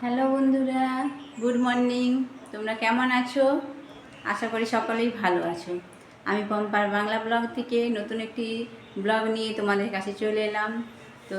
Hello বন্ধুরা, good morning. তোমরা কেমন আছো? আশা করি সকলেই ভালো আছো। আমি পম্পার বাংলা ব্লগ থেকে নতুন একটি ব্লগ নিয়ে তোমাদের কাছে চলে এলাম। তো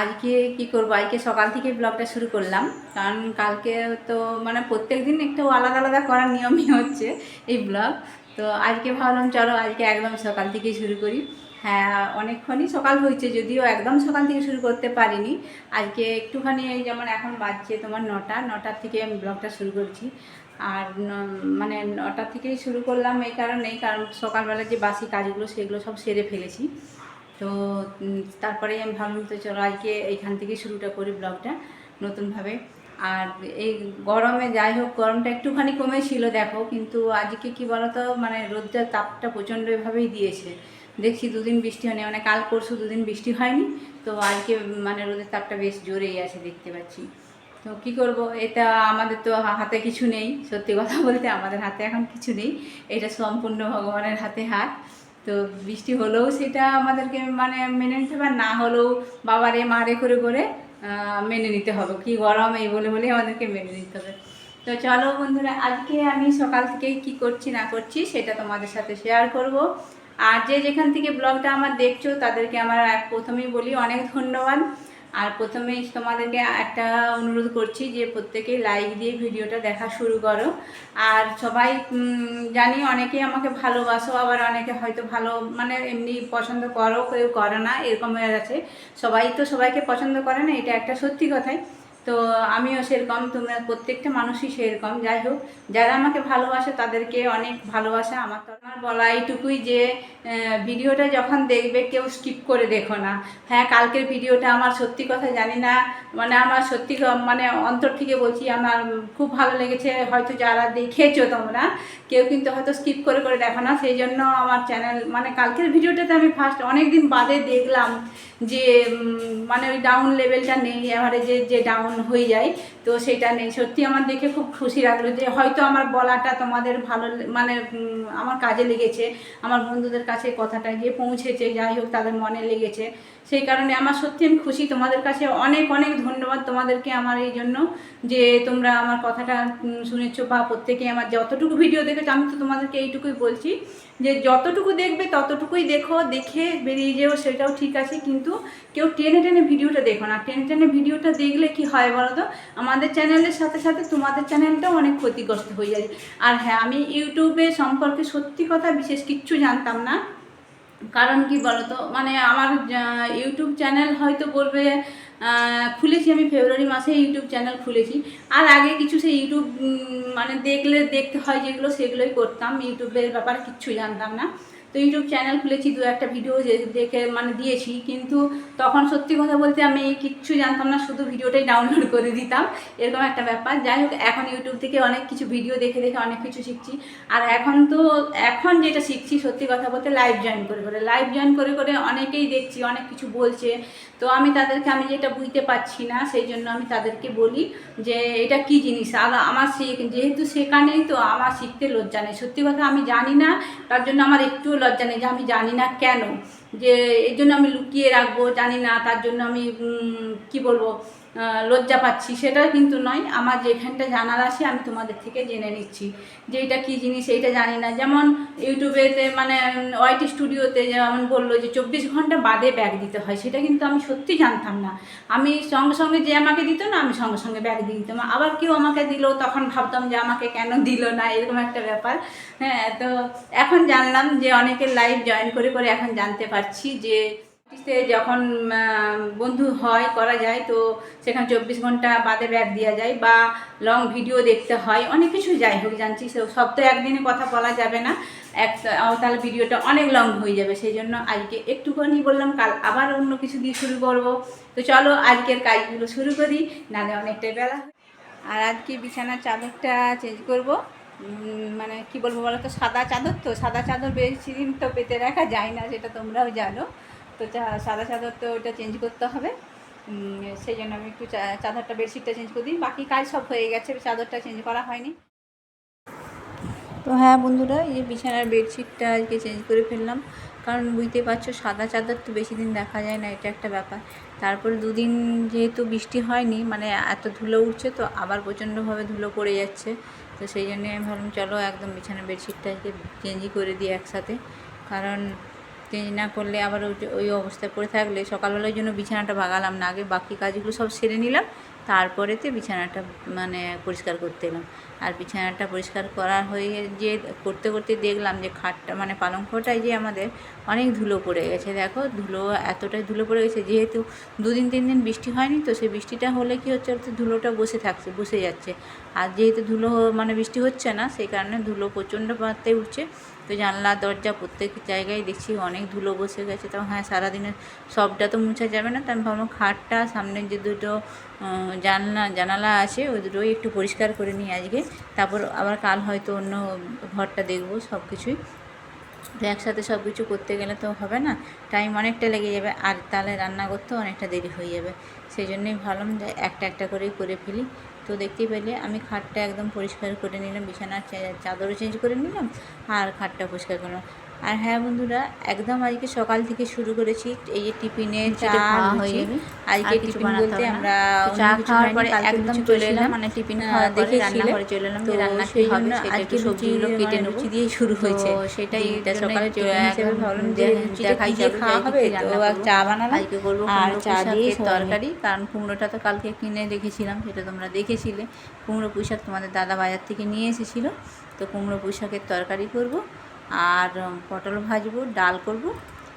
আজকে কি করব? আজকে সকাল থেকে ব্লগটা শুরু করলাম। কারণ কালকে তো মানে প্রত্যেক দিন একটু আলাদা আলাদা করার নিয়মই হচ্ছে এই ব্লগ। তো আজকে ভাবলাম, চলো আজকে একদম সকাল থেকেই শুরু করি। হ্যাঁ অনেকক্ষণই সকাল হয়েছে যদিও একদম সকাল থেকে শুরু করতে পারিনি। আজকে একটুখানি এই যেমন এখন বাজছে তোমার নটা নটার থেকে আমি ব্লগটা শুরু করছি। আর মানে নটার থেকেই শুরু করলাম এই কারণেই কারণ সকালবেলা যে বাসি কাজগুলো সেগুলো সব সেরে ফেলেছি। তো তারপরেই আমি ভাবলাম তো চলো আজকে এইখান থেকেই শুরুটা করি ব্লগটা নতুনভাবে। আর এই গরমে যাই হোক, গরমটা একটুখানি কমেছিল দেখো, কিন্তু আজকে কি বলতো মানে রোদটার তাপটা প্রচণ্ডভাবেই দিয়েছে। দেখছি দুদিন বৃষ্টি হয়নি মানে কাল পরশু দুদিন বৃষ্টি হয়নি, তো আজকে মানে রোদের তাপটা বেশ জোরেই আছে দেখতে পাচ্ছি। তো কি করব, এটা আমাদের তো হাতে কিছু নেই, সত্যি কথা বলতে আমাদের হাতে এখন কিছু নেই, এটা সম্পূর্ণ ভগবানের হাতে হাত। তো বৃষ্টি হলেও সেটা আমাদেরকে মানে মেনে নিতে হবে না হলেও বাবারে, মারে করে করে মেনে নিতে হবে। কি গরম এই বলে বলে আমাদেরকে মেনে নিতে হবে। তো চলো বন্ধুরা, আজকে আমি সকাল থেকে কি করছি না করছি সেটা তোমাদের সাথে শেয়ার করব। আর যে যেখান থেকে ব্লগটা আমার দেখছ, তাদেরকে আমার প্রথমেই বলি অনেক ধন্যবাদ। আর প্রথমেই তোমাদেরকে একটা অনুরোধ করছি যে প্রত্যেকেই লাইক দিয়ে ভিডিওটা দেখা শুরু করো। আর সবাই জানি অনেকেই আমাকে ভালোবাসো, আবার অনেকে হয়তো ভালো মানে এমনি পছন্দ করো, কেউ করে না, এরকম হয়ে গেছে। সবাই তো সবাইকে পছন্দ করে না, এটা একটা সত্যি কথাই। তো আমিও সেরকম, তোমরা প্রত্যেকটা মানুষই সেরকম। যাই হোক, যারা আমাকে ভালোবাসে তাদেরকে অনেক ভালোবাসা। আমার তো আমার বলা এইটুকুই যে ভিডিওটা যখন দেখবে কেউ স্কিপ করে দেখো না। হ্যাঁ কালকের ভিডিওটা আমার সত্যি কথা জানি না। মানে আমার সত্যি মানে অন্তর থেকে বলছি, আমার খুব ভালো লেগেছে। হয়তো যারা দেখেছ তোমরা, কেউ কিন্তু হয়তো স্কিপ করে করে দেখো না। সেই জন্য আমার চ্যানেল মানে কালকের ভিডিওটাতে আমি ফার্স্ট অনেক দিন বাদে দেখলাম যে মানে ওই ডাউন লেভেলটা নেই এভারেজে যে ডাউন হয়ে যায়। তো সেটা নেই। সত্যি আমার দেখে খুব খুশি লাগল যে হয়তো আমার বলাটা তোমাদের ভালো মানে আমার কাজে লেগেছে। আমার বন্ধুদের কাছে কথাটা গিয়ে পৌঁছেছে, যাই হোক তাদের মনে লেগেছে। সেই কারণে আমার সত্যি আমি খুশি। তোমাদের কাছে অনেক অনেক ধন্যবাদ তোমাদেরকে আমার এই জন্য যে তোমরা আমার কথাটা শুনেছো বা প্রত্যেকে আমার যতটুকু ভিডিও দেখেছ, আমি তো তোমাদেরকে এইটুকুই বলছি। যে যতটুকু দেখবে ততটুকুই দেখো, দেখে বেরিয়ে যেও, সেটাও ঠিক আছে। কিন্তু কেউ টেনে টেনে ভিডিওটা দেখো না। টেনে টেনে ভিডিওটা দেখলে কি হয় বলো তো আমাদের চ্যানেলের সাথে সাথে তোমাদের চ্যানেলটাও অনেক ক্ষতিগ্রস্ত হয়ে যায়। আর হ্যাঁ আমি ইউটিউবে সম্পর্কে সত্যি কথা বিশেষ কিচ্ছু জানতাম না। কারণ কি বলতো? মানে আমার ইউটিউব চ্যানেল হয়তো বলবে খুলেছি আমি ফেব্রুয়ারি মাসে ইউটিউব চ্যানেল খুলেছি। আর আগে কিছু সেই ইউটিউব মানে দেখলে, দেখতে হয় যেগুলো, সেগুলোই করতাম। ইউটিউবের ব্যাপারে কিচ্ছু জানতাম না। তো ইউটিউব চ্যানেল খুলেছি, দু একটা ভিডিও দেখে মানে দিয়েছি, কিন্তু তখন সত্যি কথা বলতে আমি কিচ্ছু জানতাম না, শুধু ভিডিওটাই ডাউনলোড করে দিতাম, এরকম একটা ব্যাপার। যাই হোক, এখন ইউটিউব থেকে অনেক কিছু ভিডিও দেখে দেখে অনেক কিছু শিখছি। আর এখন তো, এখন যেটা শিখছি সত্যি কথা বলতে লাইভ জয়েন করে করে। লাইভ জয়েন করে করে অনেকেই দেখছি, অনেক কিছু বলছে। তো আমি তাদেরকে, আমি যেটা বুঝতে পারছি না, সেই জন্য আমি তাদেরকে বলি যে এটা কি জিনিস? আর আমার যেহেতু শেখা নেই তো আমার শিখতে লজ্জা নেই। সত্যি কথা আমি জানি না, তার জন্য আমার একটুও লজ্জা নেই যে আমি জানি না কেন? যে এর জন্য আমি লুকিয়ে রাখব, জানি না, তার জন্য আমি কি বলব? লজ্জা পাচ্ছি, সেটা কিন্তু নয়। আমার যেখানটা জানার আছে আমি তোমাদের থেকে জেনে নিচ্ছি যে এটা কী জিনিস, এইটা জানি না। যেমন ইউটিউবেতে মানে ওয়াইটি স্টুডিওতে যেমন বলল যে চব্বিশ ঘণ্টা বাদে ব্যাগ দিতে হয়, সেটা কিন্তু আমি সত্যি জানতাম না। আমি সঙ্গে সঙ্গে যে আমাকে দিত না, আমি সঙ্গে সঙ্গে ব্যাগ দিয়ে দিতাম। আবার কেউ আমাকে দিল, তখন ভাবতাম যে আমাকে কেন দিল না, এরকম একটা ব্যাপার। হ্যাঁ তো এখন জানলাম যে অনেকের লাইভ জয়েন করে করে এখন জানতে পারছি যে অফিসে যখন বন্ধু হয়, করা যায়, তো সেখানে চব্বিশ ঘণ্টা বাদে ব্যাগ দেওয়া যায় বা লং ভিডিও দেখতে হয়, অনেক কিছু যাই হোক, জানছি। সব তো একদিনে কথা বলা যাবে না। এক তাহলে ভিডিওটা অনেক লং হয়ে যাবে, সেই জন্য আজকে একটুখানি বললাম, কাল আবার অন্য কিছু দিয়ে শুরু করব। তো চলো, আজকের কাজগুলো শুরু করি, নাহলে অনেকটাই বেলা আর আজকে বিছানার চাদরটা চেঞ্জ করব। মানে কি বলব বলো তো সাদা চাদর তো, সাদা চাদর বেশি দিন তো পেতে রাখা যায় না, সেটা তোমরাও জানো। তো সাদা চাদর তো ওটা চেঞ্জ করতে হবে। সেই জন্য আমি একটু চাদরটা বেডশিটটা চেঞ্জ করে দিই। বাকি কাজ সব হয়ে গেছে, চাদরটা চেঞ্জ করা হয়নি। তো হ্যাঁ বন্ধুরা, এই যে বিছানার বেডশিটটা আজকে চেঞ্জ করে ফেললাম। কারণ বুঝতে পারছ, সাদা চাদর তো বেশি দিন দেখা যায় না, এটা একটা ব্যাপার। তারপরে দুদিন যেহেতু বৃষ্টি হয়নি মানে এত ধুলো উঠছে তো আবার প্রচণ্ডভাবে ধুলো পড়ে যাচ্ছে। তো সেই জন্যে আমি ভাবলাম, চলো একদম বিছানার বেডশিটটা আজকে চেঞ্জই করে দিই একসাথে। কারণ চেঞ্জ না করলে আবার ওই অবস্থায় পড়ে থাকলে সকালবেলার জন্য বিছানাটা ভাগালাম না, আগে বাকি কাজগুলো সব সেরে নিলাম, তারপরেতে বিছানাটা মানে পরিষ্কার করতে এলাম। আর বিছানাটা পরিষ্কার করা হয়ে যে করতে করতে দেখলাম যে খাটটা মানে পালঙ্কটায় যে আমাদের অনেক ধুলো পড়ে গেছে। দেখো, ধুলো এতটাই ধুলো পড়ে গেছে, যেহেতু দুদিন তিন দিন বৃষ্টি হয়নি তো, সেই বৃষ্টিটা হলে কি হচ্ছে বলতে ধুলোটা বসে থাকছে, বসে যাচ্ছে। আর যেহেতু ধুলো মানে বৃষ্টি হচ্ছে না, সেই কারণে ধুলো প্রচণ্ড মাত্রায় উঠছে। তো জানলা, দরজা প্রত্যেক জায়গায় দেখছি অনেক ধুলো বসে গেছে। তো হ্যাঁ সারাদিনে সবটা তো মুছা যাবে না। তো আমি ভাবলাম খাটটা সামনের যে দুটো জানলা, জানালা আছে, ওই দুটোই একটু পরিষ্কার করে নিই আজকে। তারপর আবার কাল হয়তো অন্য ঘরটা দেখব সব কিছুই তো একসাথে সব কিছু করতে গেলে তো হবে না। টাইম অনেকটা লেগে যাবে, আর তাহলে রান্না করতেও অনেকটা দেরি হয়ে যাবে। সেই জন্যই ভাবলাম যে একটা একটা করেই করে ফেলি। তো দেখতেই পেলে, আমি খাটটা একদম পরিষ্কার করে নিলাম, বিছানার চাদরও চেঞ্জ করে নিলাম, আর খাটটা পরিষ্কার করলাম। আর হ্যাঁ বন্ধুরা একদম আজকে সকাল থেকে শুরু করেছি এই যে টিফিনে চা হয়ে আজকে টিফিন বলতে আমরা চা খাওয়ার পরে একদম চলে এলাম, মানে টিফিন খাওয়ার পরে দেখেছিলে। চলে এলাম যে রান্না কি হবে আজকে সবজিগুলো কেটে মানে লুচি দিয়ে শুরু হয়েছে। সেটাই সকালে হিসেবে ভাবলাম যে যে লুচিটা লুচিটা খাই কি দিয়ে যাবে, খাওয়া হবে। তো চা বানালাম। আজকে করব আর চা দিয়ে তরকারি কারণ কুমড়োটা তো কালকে কিনে রেখেছিলাম সেটা তোমরা দেখেছিলে। কুমড়ো পুঁইশাক তোমাদের দাদা বাজার থেকে নিয়ে এসেছিল তো কুমড়ো পুঁইশাকের তরকারি করব। আর পটল ভাজবো, ডাল করব,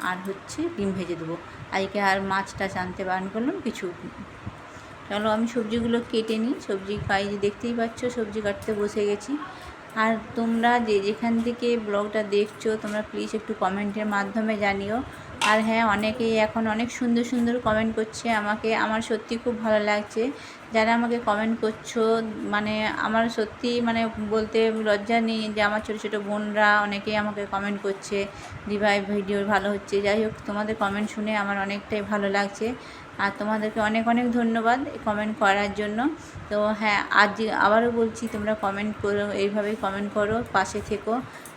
আর হচ্ছে ডিম ভেজে দেবো। আজকে আর মাছ টাছ বারণ করলাম, কিছু চলো আমি সবজিগুলো কেটে নিই। সবজি যে দেখতেই পাচ্ছ, সবজি কাটতে বসে গেছি। আর তোমরা যে যেখান থেকে ব্লগটা দেখছ, তোমরা প্লিজ একটু কমেন্টের মাধ্যমে জানিও। আর হ্যাঁ অনেকেই এখন অনেক সুন্দর সুন্দর কমেন্ট করছে আমাকে। আমার সত্যি খুব ভালো লাগছে। যারা আমাকে কমেন্ট করছ মানে আমার সত্যি মানে বলতে লজ্জা নেই যে আমার ছোটো ছোটো বোনরা অনেকেই আমাকে কমেন্ট করছে, দিভাই ভিডিও ভালো হচ্ছে। যাই হোক, তোমাদের কমেন্ট শুনে আমার অনেকটাই ভালো লাগছে। আর তোমাদেরকে অনেক অনেক ধন্যবাদ কমেন্ট করার জন্য। তো হ্যাঁ আজ আবারও বলছি তোমরা কমেন্ট করো এইভাবেই কমেন্ট করো পাশে থেকো।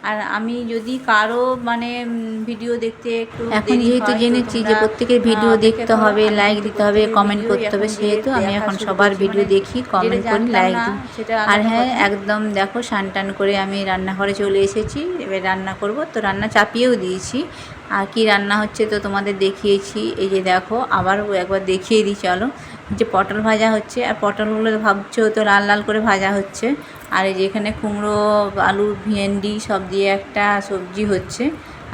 আর আমি যদি কারও মানে ভিডিও দেখতে একটু এখন যেহেতু জেনেছি যে প্রত্যেকের ভিডিও দেখতে হবে লাইক দিতে হবে কমেন্ট করতে হবে সেহেতু আমি এখন সবার ভিডিও মানে দেখি কমেন্ট করি লাইক দিই। আর হ্যাঁ একদম দেখো টান করে আমি রান্নাঘরে চলে এসেছি এবার রান্না করব তো রান্না চাপিয়েও দিয়েছি। আর কি রান্না হচ্ছে তো তোমাদের দেখিয়েছি। এই যে দেখো আবার একবার দেখিয়ে দিই, চলো। যে পটল ভাজা হচ্ছে, আর পটলগুলো ভাবছ তো লাল লাল করে ভাজা হচ্ছে। আর এই যে এখানে কুমড়ো, আলু, ভেন্ডি সব দিয়ে একটা সবজি হচ্ছে।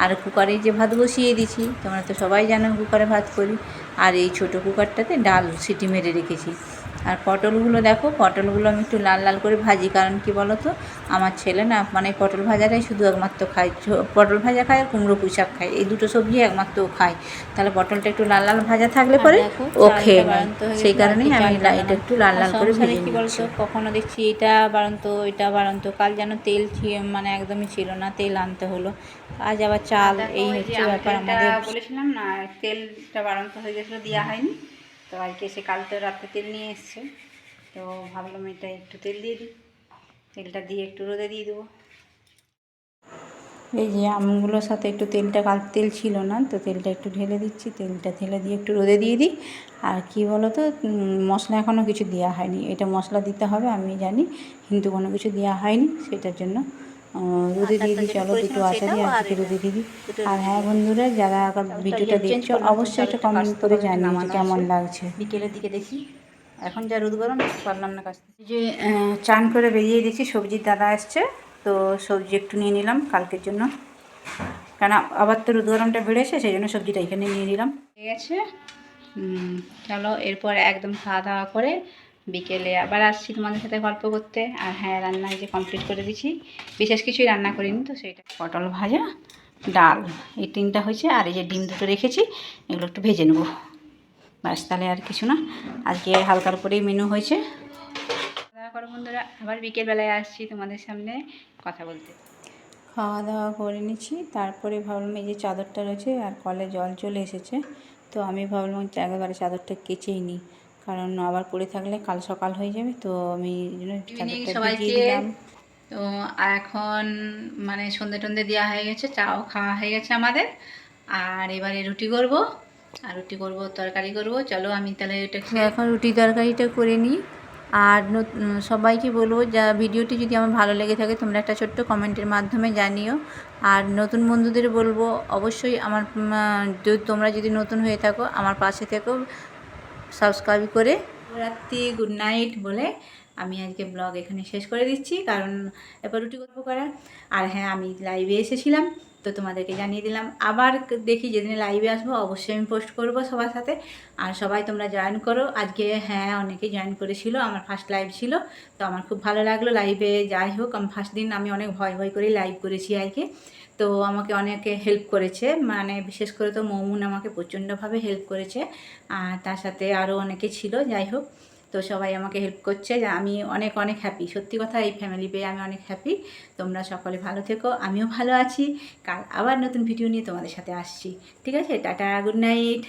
আর কুকারে যে ভাত বসিয়ে দিছি তোমরা তো সবাই জানো কুকারে ভাত করি। আর এই ছোটো কুকারটাতে ডাল সিটি মেরে রেখেছি। আর পটলগুলো দেখো পটলগুলো আমি একটু লাল লাল করে ভাজি কারণ কি বলো তো আমার ছেলে না মানে পটল ভাজাটাই শুধু একমাত্র খায় পটল ভাজা খায় আর কুমড়ো পুঁইশাক খায় এই দুটো সবজি একমাত্র ও খায়। তাহলে পটলটা একটু লাল লাল ভাজা থাকলে পরে ও খেয়ে নেয়। সেই কারণেই আমি এটা একটু লাল লাল করে ভেজে কি বলতো কখনো দেখছি এটা বাড়ন্ত এটা বাড়ন্ত। কাল যেন তেল মানে একদমই ছিল না তেল আনতে হলো। আজ আবার চাল এই হচ্ছে ব্যাপার আমাদের। বলেছিলাম না তেলটা বাড়ন্ত হয়ে গেছিল দেওয়া হয়নি। তো আজকে এসে কাল তো রাত্রে তেল নিয়ে এসছে। তো ভাবলাম এটা একটু তেল দিয়ে দিই। তেলটা দিয়ে একটু রোদে দিয়ে দেবো। এই যে আমগুলোর সাথে একটু তেলটা কাল, তেল ছিল না, তো তেলটা একটু ঢেলে দিচ্ছি। তেলটা ঢেলে দিয়ে একটু রোদে দিয়ে দিই। আর কি বলো তো মশলা এখনও কিছু দেওয়া হয়নি। এটা মশলা দিতে হবে, আমি জানি। কিন্তু কোনো কিছু দেওয়া হয়নি, সেটার জন্য রোদে দিয়ে দিই চলো দুটো আচারই আর কিছু রোদে দিয়ে দিই আর হ্যাঁ বন্ধুরা যারা ভিডিওটা দেখছ অবশ্যই একটা কমেন্ট করে জানিও কেমন লাগছে। বিকেলের দিকে দেখি। এখন যা রোদ গরম পারলাম না কাছ থেকে যে চান করে বেরিয়ে দেখছি সবজির দাদা আসছে তো সবজি একটু নিয়ে নিলাম কালকের জন্য। কারণ আবার তো রোদ গরমটা বেড়েছে সেই জন্য সবজিটা এখানে নিয়ে নিলাম। ঠিক আছে চলো এরপর একদম খাওয়া দাওয়া করে বিকেলে আবার আসছি তোমাদের সাথে গল্প করতে। আর হ্যাঁ রান্না যে কমপ্লিট করে দিচ্ছি বিশেষ কিছুই রান্না করিনি, তো সেইটা পটল ভাজা, ডাল। এই তিনটা হয়েছে, আর এই যে ডিম দুটো রেখেছি, এগুলো একটু ভেজে নেব। ব্যাস, তাহলে আর কিছু না। আজকে হালকার উপরেই মেনু হয়েছে। করো বন্ধুরা, আবার বিকেলবেলায় আসছি তোমাদের সামনে কথা বলতে। খাওয়া দাওয়া করে নিচ্ছি, তারপরে ভাবলাম এই যে চাদরটা রয়েছে, আর কলে জল চলে এসেছে, তো আমি ভাবলাম একেবারে চাদরটা কেচেই নিই। কারণ আবার পড়ে থাকলে কাল সকাল হয়ে যাবে তো আমি দিলাম। তো এখন মানে সন্ধে টন্ধে দেওয়া হয়ে গেছে চাও খাওয়া হয়ে গেছে আমাদের। আর এবারে রুটি করব আর রুটি করব তরকারি করব। চলো আমি তাহলে এটা এখন রুটি তরকারিটা করে নিই। আর সবাইকে বলব যা ভিডিওটি যদি আমার ভালো লেগে থাকে তোমরা একটা ছোট্ট কমেন্টের মাধ্যমে জানিও। আর নতুন বন্ধুদের বলব অবশ্যই আমার যদি তোমরা যদি নতুন হয়ে থাকো আমার পাশে থেকো। সাবস্ক্রাইব করে রাত্রি গুড নাইট বলে আমি আজকে ব্লগ এখানে শেষ করে দিচ্ছি, কারণ এরপর রুটি গল্প করার আর হ্যাঁ আমি লাইভে এসেছিলাম। তো তোমাদেরকে জানিয়ে দিলাম। আবার দেখি যেদিনে লাইভে আসব, অবশ্যই আমি পোস্ট করব সবার সাথে। আর সবাই তোমরা জয়েন করো। আজকে হ্যাঁ অনেকে জয়েন করেছিল, আমার ফার্স্ট লাইভ ছিল। তো আমার খুব ভালো লাগল লাইভে যাই হোক, আমি ফার্স্ট দিন আমি অনেক ভয় ভয় করে লাইভ করেছি আজকে তো আমাকে অনেকে হেল্প করেছে। মানে বিশেষ করে তো মৌমুন আমাকে প্রচণ্ডভাবে হেল্প করেছে। আর তার সাথে আরও অনেকে ছিল। যাই হোক তো সবাই আমাকে হেল্প করছে যে আমি অনেক অনেক হ্যাপি সত্যি কথা, এই ফ্যামিলি পেয়ে আমি অনেক হ্যাপি তোমরা সকলে ভালো থেকো, আমিও ভালো আছি। কাল আবার নতুন ভিডিও নিয়ে তোমাদের সাথে আসছি। ঠিক আছে, টাটা গুড নাইট